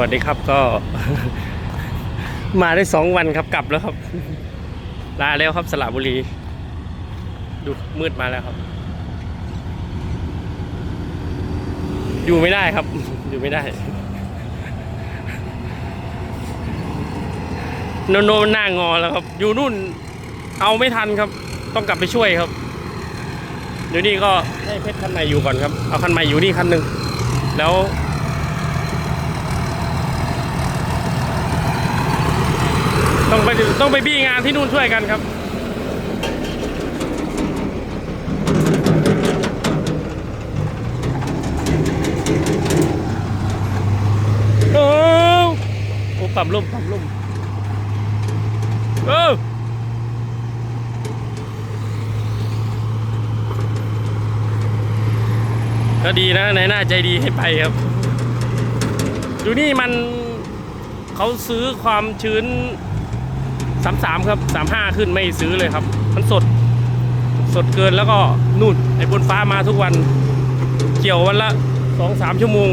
วัสดีครับก็ มาได้สองวันครับกลับแล้วครับ ลาแล้วครับสระบุรี ดูมืดมาแล้วครับ อยู่ไม่ได้ครับ อยู่ไม่ได้โนโนนหน้างอแล้วครับ อยู่นู่นเอาไม่ทันครับ ต้องกลับไปช่วยครับเดี๋ยวนี้ก็ให้เพชรคันใหม่อยู่ก่อนครับ เอาคันใหม่อยู่นี่คันหนึ่งแล้ว ต้องไปต้องไปบี้งานที่นู่นช่วยกันครับโอ้โอ้ปั๊มลมปั๊มลมเออก็ดีนะในหน้าใจดีให้ไปครับอยู่นี่มันเขาซื้อความชื้น สามสามครับสามห้าขึ้นไม่ซื้อเลยครับ มันสดสดเกินแล้วก็นู่นไอ้บนฟ้ามาทุกวัน เกี่ยววันละสองสามชั่วโมง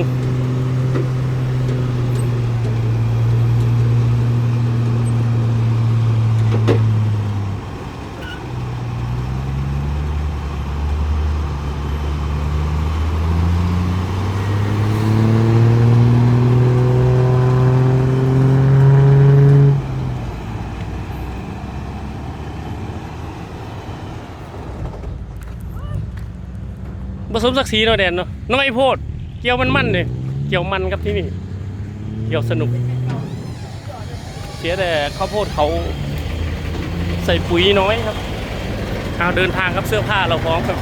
ผสมศักดิ์ศรีเนาะแดนเนาะน้อยโพด เกี่ยวมันมันเลยเกี่ยวมันครับที่นี่ เกี่ยวสนุก เสียแต่ข้าวโพดเขาใส่ปุ๋ยน้อยครับเอาเดินทางครับเสื้อผ้าเราพร้อมครับ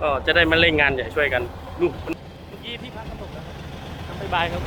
ก็จะได้มาเล่นงานใหญ่ช่วยกันดูเมื่อกี้ที่พักกระตกนะครับบ๊ายบายครับ